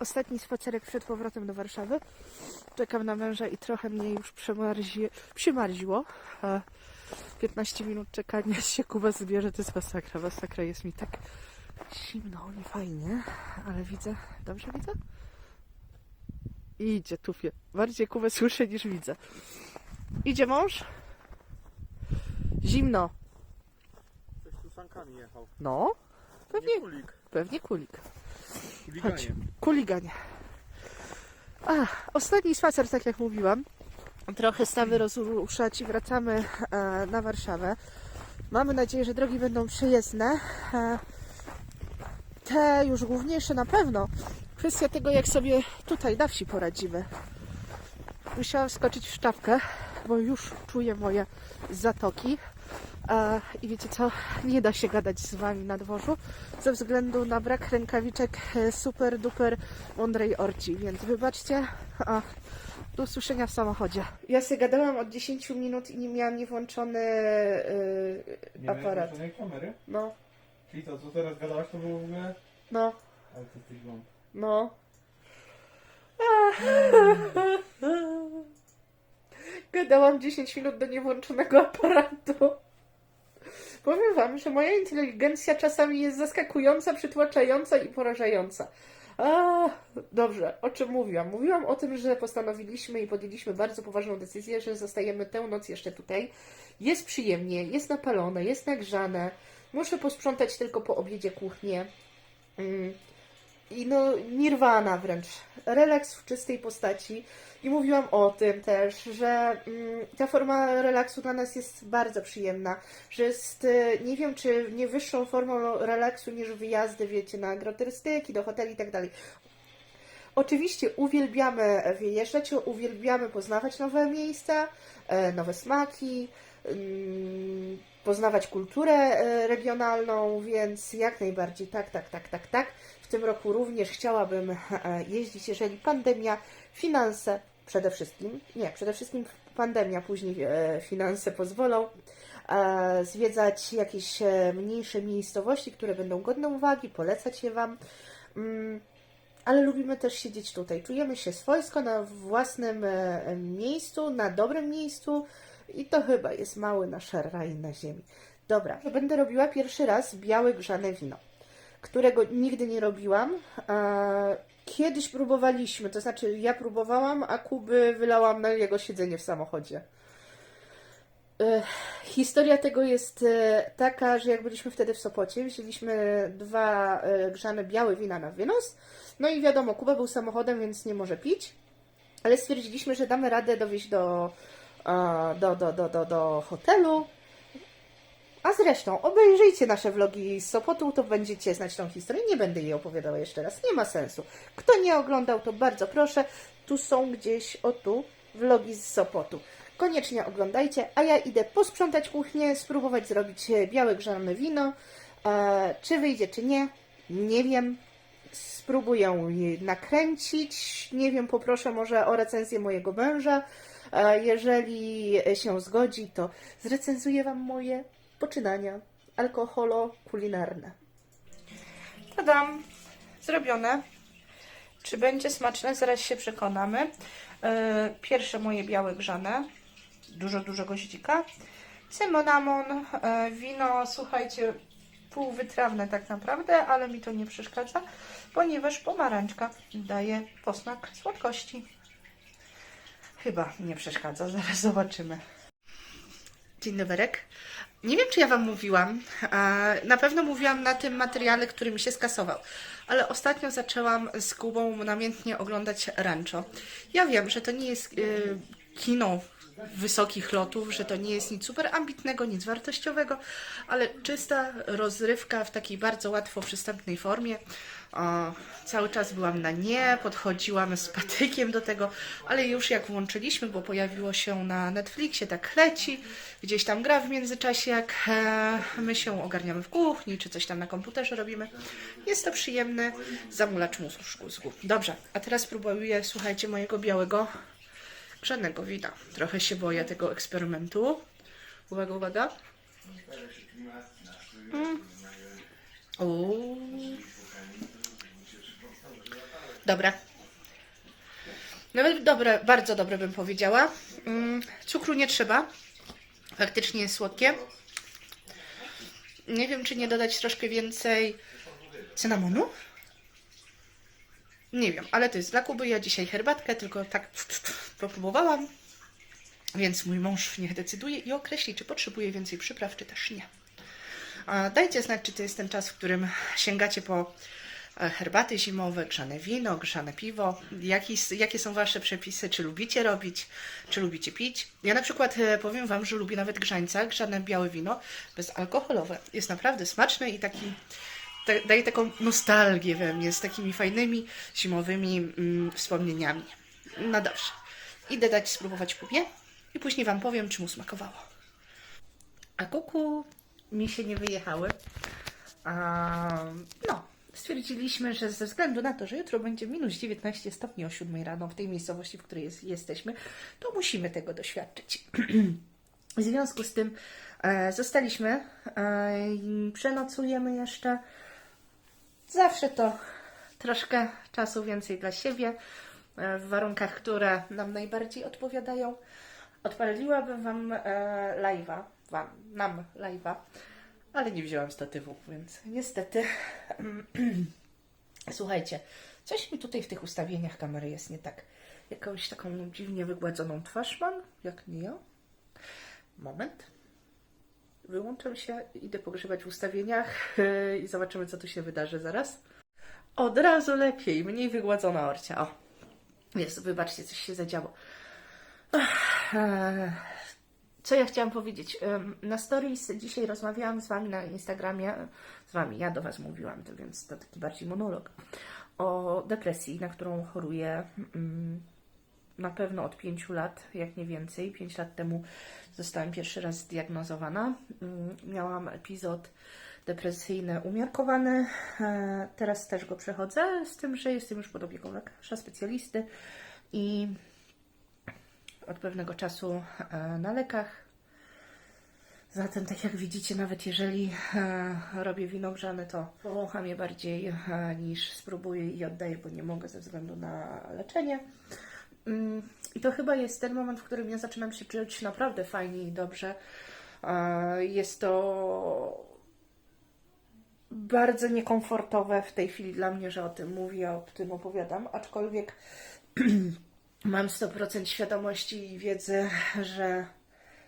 ostatni spacerek przed powrotem do Warszawy. Czekam na męża i trochę mnie już przemarzi... przymarziło. E, 15 minut czekania się Kuba zbierze, to jest masakra. Masakra jest mi tak zimno, nie fajnie, ale widzę, dobrze widzę? Idzie, tufie. Bardziej Kubę słyszę niż widzę. Idzie mąż? Zimno. Coś tu sankami jechał. No, pewnie, Nie kulik. pewnie kulik. Chodź. Kuliganie. A, ostatni spacer, tak jak mówiłam. Trochę stawy rozruszać i wracamy e, na Warszawę. Mamy nadzieję, że drogi będą przejezdne. E, te już główniejsze na pewno. Kwestia tego, jak sobie tutaj na wsi poradzimy. Musiałam skoczyć w szczapkę, bo już czuję moje zatoki. E, I wiecie co? Nie da się gadać z wami na dworzu ze względu na brak rękawiczek e, super duper mądrej orci, więc wybaczcie. A, do usłyszenia w samochodzie. Ja sobie gadałam od 10 minut i nie miałam nie włączony Nie aparat. żadnej kamery? No, Czyli to, co teraz gadałaś, to było w ogóle... no, Ale to ty głąb. no. Gadałam 10 minut do niewłączonego aparatu. Powiem wam, że moja inteligencja czasami jest zaskakująca, przytłaczająca i porażająca. A, dobrze, o czym mówiłam? Mówiłam o tym, że postanowiliśmy i podjęliśmy bardzo poważną decyzję, że zostajemy tę noc jeszcze tutaj. Jest przyjemnie, jest napalone, jest nagrzane. Muszę posprzątać tylko po obiedzie kuchnię. Mm. I no, nirwana wręcz. Relaks w czystej postaci. I mówiłam o tym też, że mm, ta forma relaksu dla nas jest bardzo przyjemna. Że jest, y, nie wiem, czy nie wyższą formą relaksu niż wyjazdy, wiecie, na agroturystyki, do hoteli i tak dalej. Oczywiście uwielbiamy wyjeżdżać, uwielbiamy poznawać nowe miejsca, nowe smaki, ym, poznawać kulturę e, regionalną, więc jak najbardziej tak, tak, tak, tak, tak. W tym roku również chciałabym e, jeździć, jeżeli pandemia, finanse przede wszystkim, nie, przede wszystkim pandemia, później e, finanse pozwolą, e, zwiedzać jakieś e, mniejsze miejscowości, które będą godne uwagi, polecać je Wam. Ale lubimy też siedzieć tutaj. Czujemy się swojsko na własnym e, miejscu, na dobrym miejscu i to chyba jest mały nasz raj na ziemi. Dobra, będę robiła pierwszy raz białe grzane wino, którego nigdy nie robiłam. E, Kiedyś próbowaliśmy, to znaczy ja próbowałam, a Kuby wylałam na jego siedzenie w samochodzie. Historia tego jest e, taka, że jak byliśmy wtedy w Sopocie, wzięliśmy dwa e, grzane białe wina na wynos. No i wiadomo, Kuba był samochodem, więc nie może pić, ale stwierdziliśmy, że damy radę dowieźć do, do, do, do, do, do hotelu. A zresztą, obejrzyjcie nasze vlogi z Sopotu, to będziecie znać tą historię. Nie będę jej opowiadała jeszcze raz, nie ma sensu. Kto nie oglądał, to bardzo proszę. Tu są gdzieś, o tu, vlogi z Sopotu. Koniecznie oglądajcie, a ja idę posprzątać kuchnię, spróbować zrobić e, białe grzane wino. E, czy wyjdzie, czy nie, nie wiem. Spróbuję nakręcić. Nie wiem, poproszę może o recenzję mojego męża. E, jeżeli się zgodzi, to zrecenzuję Wam moje poczynania alkoholo-kulinarne. Tadam! Zrobione. Czy będzie smaczne? Zaraz się przekonamy. Pierwsze moje białe grzane. Dużo, dużo goździka. Cynamon, e, wino, słuchajcie, półwytrawne tak naprawdę, ale mi to nie przeszkadza, ponieważ pomarańczka daje posmak słodkości. Chyba nie przeszkadza, zaraz zobaczymy. Dzień doberek. Nie wiem, czy ja Wam mówiłam. Na pewno mówiłam na tym materiale, który mi się skasował. Ale ostatnio zaczęłam z Kubą namiętnie oglądać Rancho. Ja wiem, że to nie jest y, kino wysokich lotów, że to nie jest nic super ambitnego, nic wartościowego, ale czysta rozrywka w takiej bardzo łatwo przystępnej formie. O, cały czas byłam na nie, podchodziłam z patykiem do tego, ale już jak włączyliśmy, bo pojawiło się na Netflixie, tak leci, gdzieś tam gra w międzyczasie, jak e, my się ogarniamy w kuchni, czy coś tam na komputerze robimy. Jest to przyjemny zamulacz mózgu. Dobrze, a teraz spróbuję, słuchajcie, mojego białego grzanego wina. Trochę się boję tego eksperymentu. Uwaga, uwaga. Mm. Uuu. Dobre. Nawet dobre, bardzo dobre bym powiedziała. Mm, cukru nie trzeba. Faktycznie jest słodkie. Nie wiem, czy nie dodać troszkę więcej cynamonu. Nie wiem, ale to jest dla Kuby. Ja dzisiaj herbatkę tylko tak popróbowałam. Więc mój mąż niech decyduje i określi, czy potrzebuje więcej przypraw, czy też nie. Dajcie znać, czy to jest ten czas, w którym sięgacie po e, herbaty zimowe, grzane wino, grzane piwo. Jaki, jakie są Wasze przepisy? Czy lubicie robić? Czy lubicie pić? Ja na przykład e, powiem Wam, że lubię nawet grzańca, grzane białe wino bezalkoholowe. Jest naprawdę smaczne i taki ta, daje taką nostalgię we mnie z takimi fajnymi zimowymi mm, wspomnieniami. No dobrze. Idę dać spróbować Kubie i później Wam powiem, czy mu smakowało. A kuku mi się nie wyjechały. A, no, stwierdziliśmy, że ze względu na to, że jutro będzie minus 19 stopni o 7 rano w tej miejscowości, w której jest, jesteśmy, to musimy tego doświadczyć. w związku z tym e, zostaliśmy, e, przenocujemy jeszcze. Zawsze to troszkę czasu więcej dla siebie, w warunkach, które nam najbardziej odpowiadają. Odpaliłabym Wam e, live'a, Wam, nam live'a, ale nie wzięłam statywu, więc niestety. Słuchajcie, coś mi tutaj w tych ustawieniach kamery jest nie tak. Jakąś taką dziwnie wygładzoną twarz mam, jak nie ja. Moment. Wyłączam się, idę pogrzebać w ustawieniach i zobaczymy, co tu się wydarzy zaraz. Od razu lepiej, mniej wygładzona orcia. O, jest, wybaczcie, coś się zadziało. E, Co ja chciałam powiedzieć? Na stories dzisiaj rozmawiałam z Wami na Instagramie, z Wami, ja do Was mówiłam, to więc to taki bardziej monolog, o depresji, na którą choruję mm, na pewno od pięciu lat, jak nie więcej. Pięć lat temu zostałam pierwszy raz zdiagnozowana. Mm, Miałam epizod depresyjny umiarkowany. E, Teraz też go przechodzę, z tym, że jestem już pod opieką lekarza, specjalisty i od pewnego czasu e, na lekach. Zatem, tak jak widzicie, nawet jeżeli e, robię wino grzane, to powącham je bardziej niż spróbuję i oddaję, bo nie mogę ze względu na leczenie. Mm, I to chyba jest ten moment, w którym ja zaczynam się czuć naprawdę fajnie i dobrze. Jest to bardzo niekomfortowe w tej chwili dla mnie, że o tym mówię, o tym opowiadam, aczkolwiek mam 100% świadomości i wiedzy, że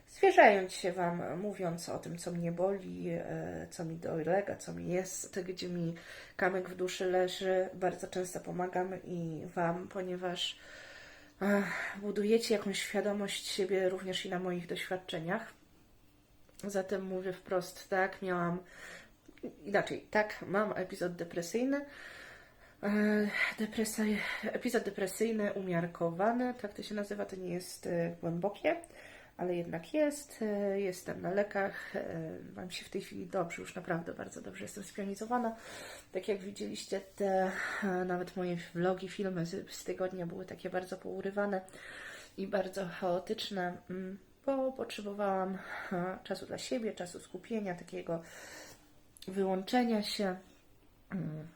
zwierzając się Wam, mówiąc o tym, co mnie boli, e, co mi dolega, co mi jest, gdzie mi kamyk w duszy leży, bardzo często pomagam i Wam, ponieważ e, budujecie jakąś świadomość siebie również i na moich doświadczeniach. Zatem mówię wprost, tak, miałam inaczej, tak, mam epizod depresyjny. E, Depresja, epizod depresyjny umiarkowany, tak to się nazywa, to nie jest e, głębokie, ale jednak jest. E, Jestem na lekach, mam się w tej chwili dobrze, już naprawdę bardzo dobrze jestem spionizowana. Tak jak widzieliście, te nawet moje vlogi, filmy z, z tygodnia były takie bardzo pourywane i bardzo chaotyczne, mm, bo potrzebowałam czasu dla siebie, czasu skupienia, takiego wyłączenia się mm,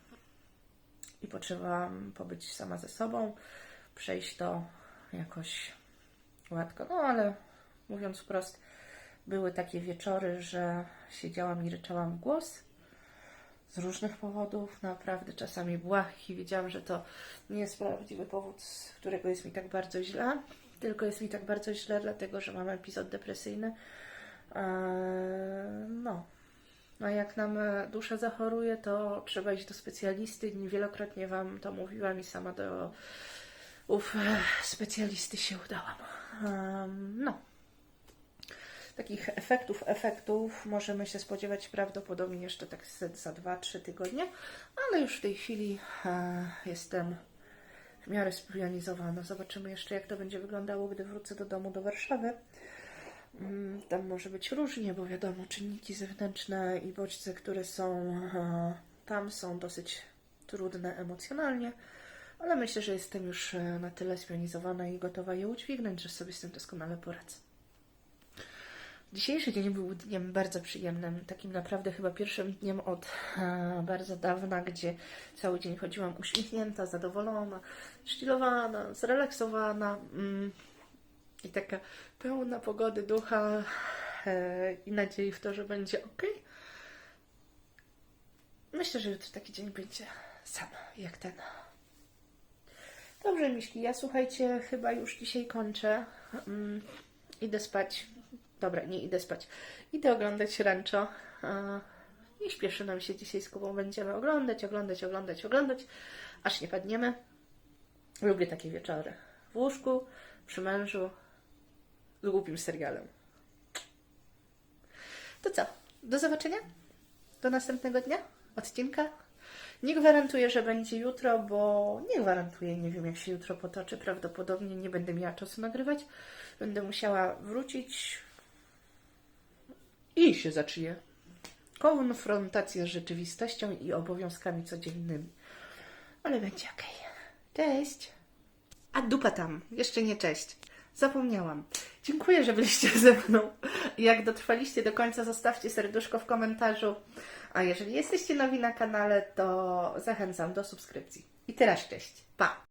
i potrzebowałam pobyć sama ze sobą, przejść to jakoś gładko. No ale mówiąc wprost, były takie wieczory, że siedziałam i ryczałam w głos z różnych powodów, naprawdę czasami błahych i wiedziałam, że to nie jest prawdziwy powód, z którego jest mi tak bardzo źle, tylko jest mi tak bardzo źle, dlatego że mam epizod depresyjny. Eee, no, a jak nam e, dusza zachoruje, to trzeba iść do specjalisty. Wielokrotnie Wam to mówiłam i sama do ów e, specjalisty się udałam. Em, no. Takich efektów, efektów możemy się spodziewać prawdopodobnie jeszcze tak za 2-3 tygodnie, ale już w tej chwili e, jestem w miarę spionizowana. Zobaczymy jeszcze, jak to będzie wyglądało, gdy wrócę do domu, do Warszawy. Mm, Tam może być różnie, bo wiadomo, czynniki zewnętrzne i bodźce, które są e, tam, są dosyć trudne emocjonalnie, ale myślę, że jestem już e, na tyle spionizowana i gotowa je udźwignąć, że sobie z tym doskonale poradzę. Dzisiejszy dzień był dniem bardzo przyjemnym, takim naprawdę chyba pierwszym dniem od e, bardzo dawna, gdzie cały dzień chodziłam uśmiechnięta, zadowolona, sztilowana, zrelaksowana mm, i taka pełna pogody ducha e, i nadziei w to, że będzie ok. Myślę, że jutro taki dzień będzie sam jak ten. Dobrze, Miśki, ja słuchajcie, chyba już dzisiaj kończę. Mm, idę spać. Dobra, nie idę spać. Idę oglądać Rancho. E, Nie śpieszy nam się dzisiaj z Kubą. Będziemy oglądać, oglądać, oglądać, oglądać, aż nie padniemy. Lubię takie wieczory. W łóżku, przy mężu, głupim serialem. To co? Do zobaczenia? Do następnego dnia? Odcinka? Nie gwarantuję, że będzie jutro, bo nie gwarantuję, nie wiem jak się jutro potoczy. Prawdopodobnie nie będę miała czasu nagrywać. Będę musiała wrócić i się zacznie konfrontacja z rzeczywistością i obowiązkami codziennymi. Ale będzie okej. Cześć! A dupa tam, jeszcze nie cześć. Zapomniałam. Dziękuję, że byliście ze mną. Jak dotrwaliście do końca, zostawcie serduszko w komentarzu. A jeżeli jesteście nowi na kanale, to zachęcam do subskrypcji. I teraz cześć. Pa!